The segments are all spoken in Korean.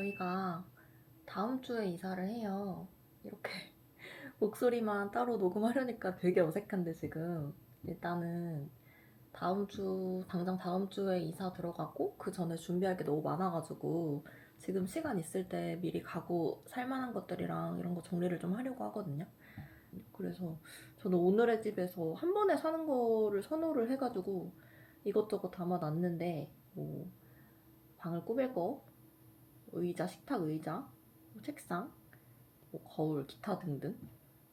저희가 다음 주에 이사를 해요. 이렇게 목소리만 따로 녹음하려니까 되게 어색한데 지금 일단은 다음 주 당장 다음 주에 이사 들어가고 그 전에 준비할 게 너무 많아가지고 지금 시간 있을 때 미리 가고 살만한 것들이랑 이런 거 정리를 좀 하려고 하거든요. 그래서 저는 오늘의 집에서 한 번에 사는 거를 선호를 해가지고 이것저것 담아놨는데 뭐 방을 꾸밀 거, 의자, 식탁 의자, 뭐 책상, 뭐 거울, 기타 등등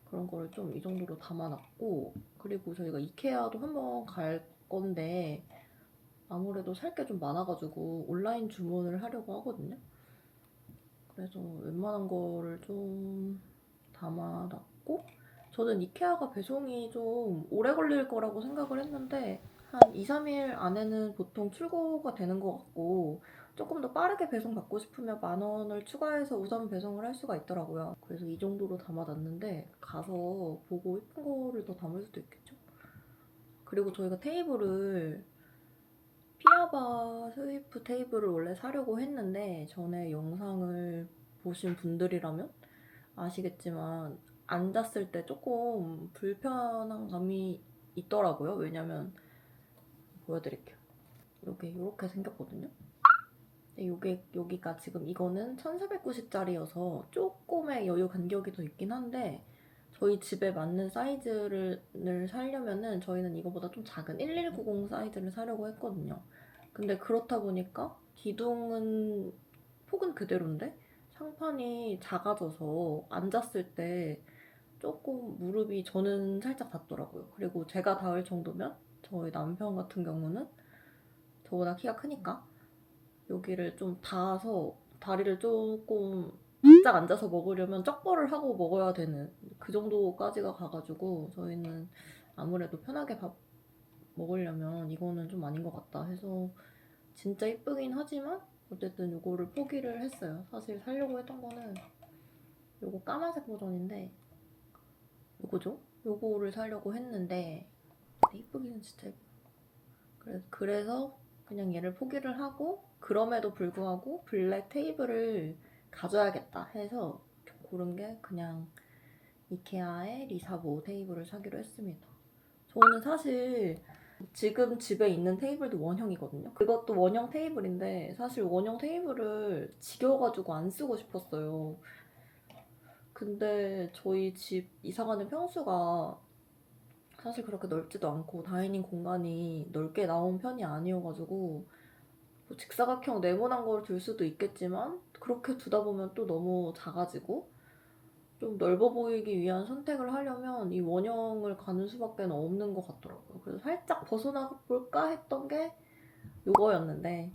그런 거를 좀 이 정도로 담아놨고 그리고 저희가 이케아도 한번 갈 건데 아무래도 살 게 좀 많아가지고 온라인 주문을 하려고 하거든요. 그래서 웬만한 거를 좀 담아놨고 저는 이케아가 배송이 좀 오래 걸릴 거라고 생각을 했는데 한 2, 3일 안에는 보통 출고가 되는 것 같고 조금 더 빠르게 배송 받고 싶으면 만 원을 추가해서 우선 배송을 할 수가 있더라고요. 그래서 이 정도로 담아놨는데 가서 보고 예쁜 거를 더 담을 수도 있겠죠. 그리고 저희가 테이블을 피아바 스위프 테이블을 원래 사려고 했는데 전에 영상을 보신 분들이라면 아시겠지만 앉았을 때 조금 불편한 감이 있더라고요. 왜냐면 보여드릴게요. 여기 이렇게 생겼거든요. 요게 여기가 지금 이거는 1490짜리여서 조금의 여유 간격이 더 있긴 한데 저희 집에 맞는 사이즈를 사려면은 저희는 이거보다 좀 작은 1190 사이즈를 사려고 했거든요. 근데 그렇다 보니까 기둥은 폭은 그대로인데 상판이 작아져서 앉았을 때 조금 무릎이 저는 살짝 닿더라고요. 그리고 제가 닿을 정도면 저희 남편 같은 경우는 저보다 키가 크니까 여기를 좀 닿아서 다리를 조금 바짝 앉아서 먹으려면 쩍벌을 하고 먹어야 되는 그 정도까지가 가가지고 저희는 아무래도 편하게 밥 먹으려면 이거는 좀 아닌 것 같다 해서 진짜 이쁘긴 하지만 어쨌든 이거를 포기를 했어요. 사실 살려고 했던 거는 요거 까만색 버전인데 요거죠? 요거를 사려고 했는데 이쁘기는 진짜 예뻐. 그래- 그래서 그냥 얘를 포기를 하고 그럼에도 불구하고 블랙 테이블을 가져야겠다 해서 고른 게 그냥 이케아의 리사보 테이블을 사기로 했습니다. 저는 사실 지금 집에 있는 테이블도 원형이거든요. 그것도 원형 테이블인데 사실 원형 테이블을 지겨워가지고 안 쓰고 싶었어요. 근데 저희 집 이사가는 평수가 사실 그렇게 넓지도 않고 다이닝 공간이 넓게 나온 편이 아니어가지고 뭐 직사각형 네모난 걸 둘 수도 있겠지만 그렇게 두다 보면 또 너무 작아지고 좀 넓어 보이기 위한 선택을 하려면 이 원형을 가는 수밖에 없는 것 같더라고요. 그래서 살짝 벗어나 볼까 했던 게 요거였는데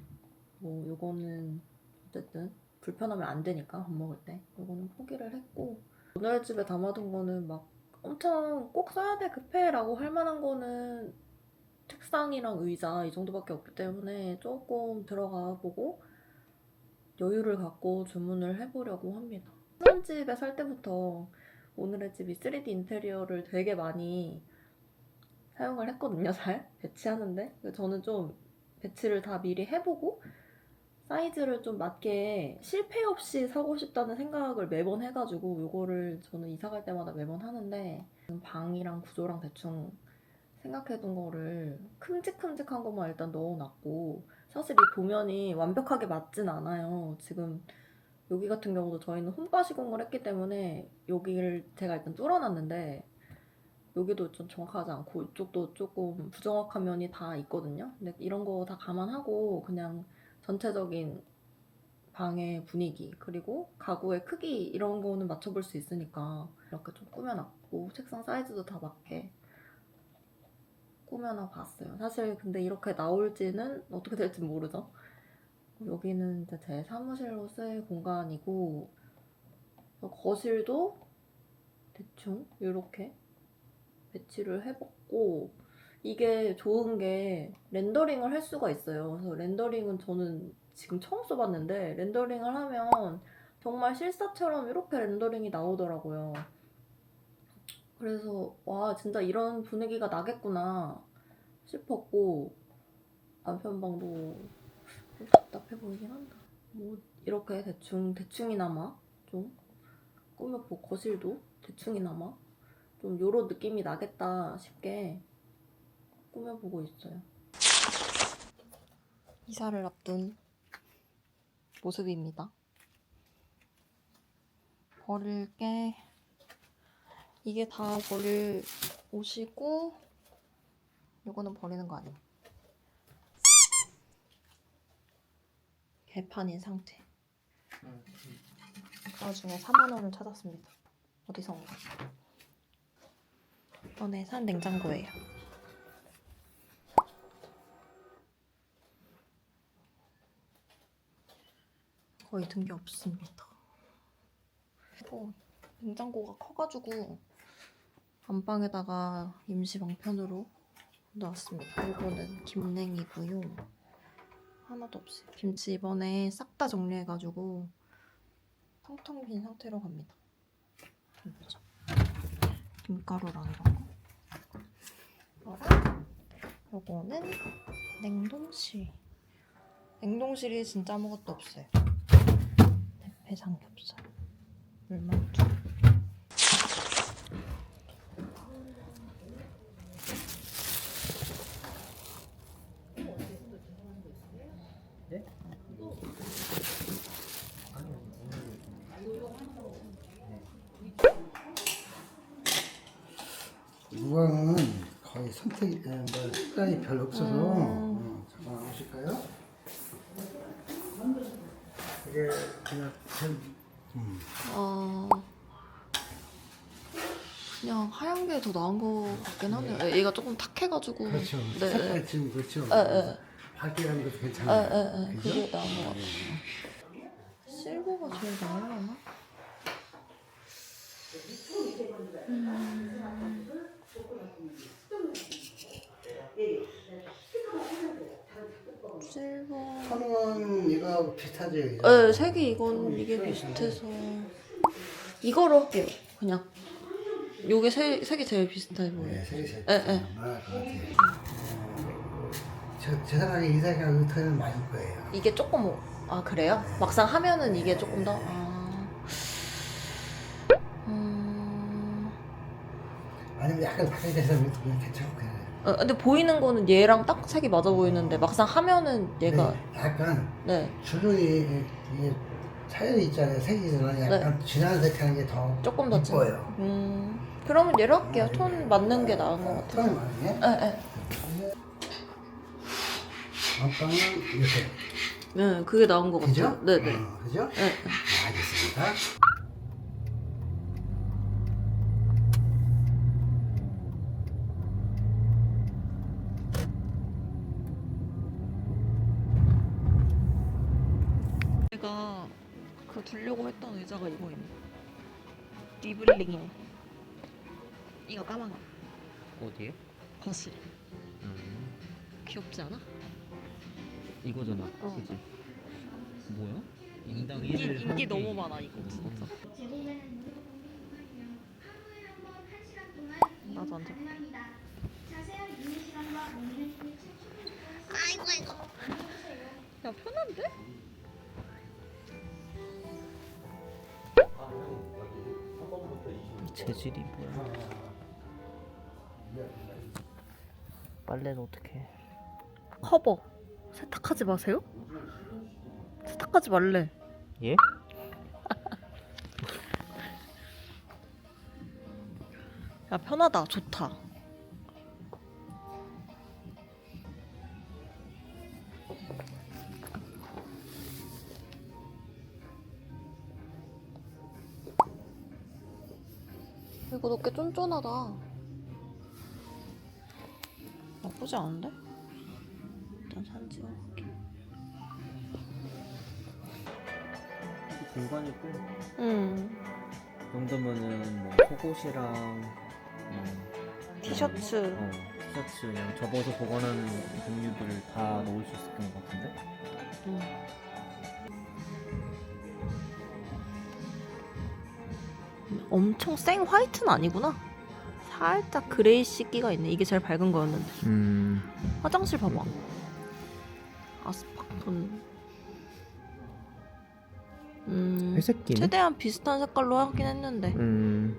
뭐 요거는 어쨌든 불편하면 안 되니까 밥 먹을 때 요거는 포기를 했고 오늘 집에 담아둔 거는 막 엄청 꼭 써야 돼 급해라고 할 만한 거는 책상이랑 의자 이 정도밖에 없기 때문에 조금 들어가 보고 여유를 갖고 주문을 해보려고 합니다. 신혼집에 살 때부터 오늘의 집이 3D 인테리어를 되게 많이 사용을 했거든요, 잘 배치하는데 저는 좀 배치를 다 미리 해보고 사이즈를 좀 맞게 실패 없이 사고 싶다는 생각을 매번 해가지고 요거를 저는 이사 갈 때마다 매번 하는데 방이랑 구조랑 대충 생각해둔 거를 큼직큼직한 것만 일단 넣어놨고 사실 이 도면이 완벽하게 맞진 않아요. 지금 여기 같은 경우도 저희는 홈바 시공을 했기 때문에 여기를 제가 일단 뚫어놨는데 여기도 좀 정확하지 않고 이쪽도 조금 부정확한 면이 다 있거든요. 근데 이런 거 다 감안하고 그냥 전체적인 방의 분위기 그리고 가구의 크기 이런 거는 맞춰볼 수 있으니까 이렇게 좀 꾸며놨고 책상 사이즈도 다 맞게 꾸며놔 봤어요. 사실 근데 이렇게 나올지는 어떻게 될지 모르죠. 여기는 이제 제 사무실로 쓸 공간이고 거실도 대충 이렇게 배치를 해봤고 이게 좋은 게 렌더링을 할 수가 있어요. 그래서 렌더링은 저는 지금 처음 써봤는데 렌더링을 하면 정말 실사처럼 이렇게 렌더링이 나오더라고요. 그래서 와 진짜 이런 분위기가 나겠구나 싶었고 남편 방도 좀 답답해 보이긴 한다. 뭐 이렇게 대충 대충이나마 좀 꾸며보고 거실도 대충이나마 좀 요런 느낌이 나겠다 싶게 꾸며보고 있어요. 이사를 앞둔 모습입니다. 버릴 게 이게 다 버릴 옷이고 요거는 버리는 거 아니에요. 개판인 상태. 그 와중에 4만 원을 찾았습니다. 어디선가. 이번에 산 냉장고예요. 거의 든 게 없습니다. 또 냉장고가 커가지고 안방에다가 임시 방편으로 넣었습니다. 이거는 김냉이고요. 하나도 없어요. 김치 이번에 싹 다 정리해가지고 텅텅 빈 상태로 갑니다. 좀 보자. 김가루랑 이런 거. 이거랑 요거는 냉동실. 냉동실이 진짜 아무것도 없어요. 대패 삼겹살. 물만두. 무광은 거의 선택, 에, 뭐, 습관이 별로 없어서, 어, 잠깐 오실까요? 이게 그냥, 전, 음, 어... 그냥 하얀 게 더 나은 것 같긴 하네요. 예, 얘가 조금 탁해가지고. 그렇죠. 네. 색깔 지금 그렇죠. 에, 에. 밝게 가는 것도 에, 괜찮아요. 그죠? 그게 나은 것 같아요. 실버가 제일 나으려나? 음... 선은 이거 비슷하죠? 이거? 네, 색이 이건 이게 비슷해서 이거로 할게요. 그냥 요게 색, 색이 제일 비슷해 보여요. 네, 색이 제일 에, 에. 나을 것 같아요. 저, 제 생각에 이 색깔 의터는 맞을 거예요. 이게 조금 아 그래요? 막상 하면은 이게 조금 더 아. 음... 아니면 약간 밝게 돼서 괜찮고 그래요. 어, 근데 보이는 거는 얘랑 딱 색이 맞아 보이는데 막상 하면은 얘가 네, 약간 네 주름이 이게 차이는 있잖아요. 색이지만 약간 진한 색 하는 게더 네. 조금 더 진- 이뻐요. 음 그러면 얘로 할게요. 톤 맞는 게 나은 것 같아요. 톤이 맞네. 예, 예. 안방은 이렇게. 네, 그게 나은 것 그죠? 같아요. 네, 네. 어, 그죠? 네. 알겠습니다. 제가 그 두려고 했던 의자가 이거입니다. 리블링. 이거 까만 거. 어디에? 거실. 음, 귀엽지 않아? 이거잖아. 어. 그지? 뭐야? 인당 인기, 1을 인기 너무 많아 이거 진짜. 나도 앉아. 아이고 아이고. 야 편한데? 재질이 뭐야? 빨래는 어떻게 해? 커버. 세탁하지 마세요. 세탁하지 말래. 예? 야 편하다 좋다 이거 너꽤 쫀쫀하다 나쁘지 않은데? 일단 공간이 꽤음이 정도면은 뭐 속옷이랑 음, 티셔츠 어, 티셔츠 그냥 접어서 보관하는 종류들을 다 넣을 수 있을 것 같은데? 음. 엄청 생 화이트는 아니구나. 살짝 그레이시기가 있네. 이게 제일 밝은 거였는데. 음 화장실 봐봐. 아스팍톤. 음, 회색기네. 최대한 비슷한 색깔로 하긴 했는데. 음.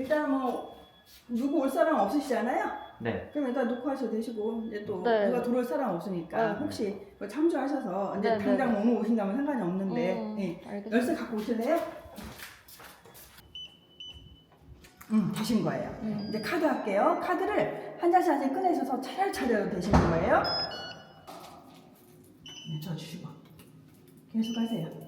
일단 뭐 누구 올 사람 없으시잖아요. 네. 그럼 일단 녹화하셔도 되시고 이제 또 네. 누가 들어올 사람 없으니까 네. 혹시 뭐 참조하셔서 이제 네, 네, 당장 네. 너무 오신다면 상관이 없는데 음, 예. 알겠습니다. 열쇠 갖고 오실래요? 음, 되신 거예요. 음. 이제 카드 할게요. 카드를 한 장씩 한 장씩 꺼내셔서 차례차례로 되시는 거예요. 네, 저 주시고 계속 하세요.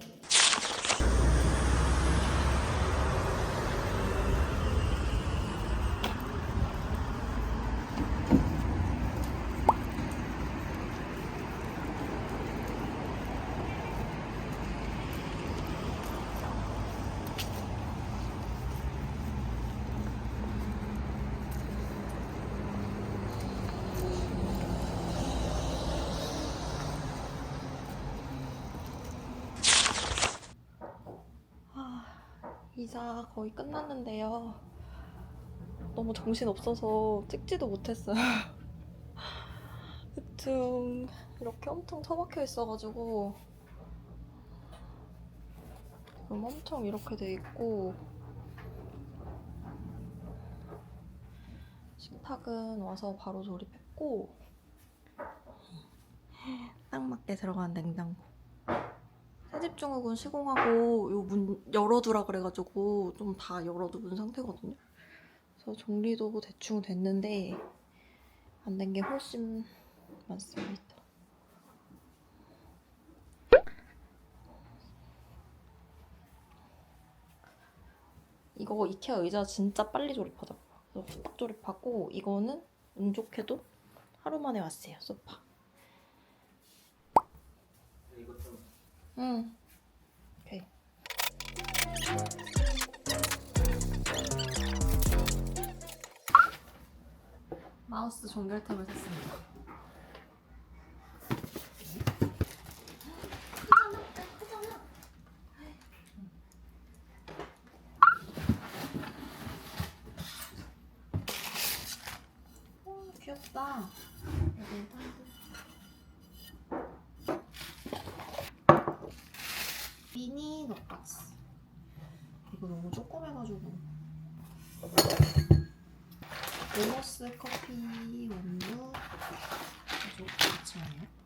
이사 거의 끝났는데요. 너무 정신 없어서 찍지도 못했어요. 대충 이렇게 엄청 처박혀 있어가지고 지금 엄청 이렇게 돼 있고 식탁은 와서 바로 조립했고 딱 맞게 들어간 냉장고. 새집 중국은 시공하고 요 문 열어두라 그래가지고 좀 다 열어둔 상태거든요. 그래서 정리도 대충 됐는데 안 된 게 훨씬 많습니다. 이거 이케아 의자 진짜 빨리 조립하더라고요. 그래서 후딱 조립하고 이거는 운 좋게도 하루 만에 왔어요 소파. 응. 오케이. 마우스 종결템을 샀습니다. 오, 귀엽다. 여기 미니 넛박스 이거 너무 조그매가지고 로머스 커피 원두 가지고 잠시만요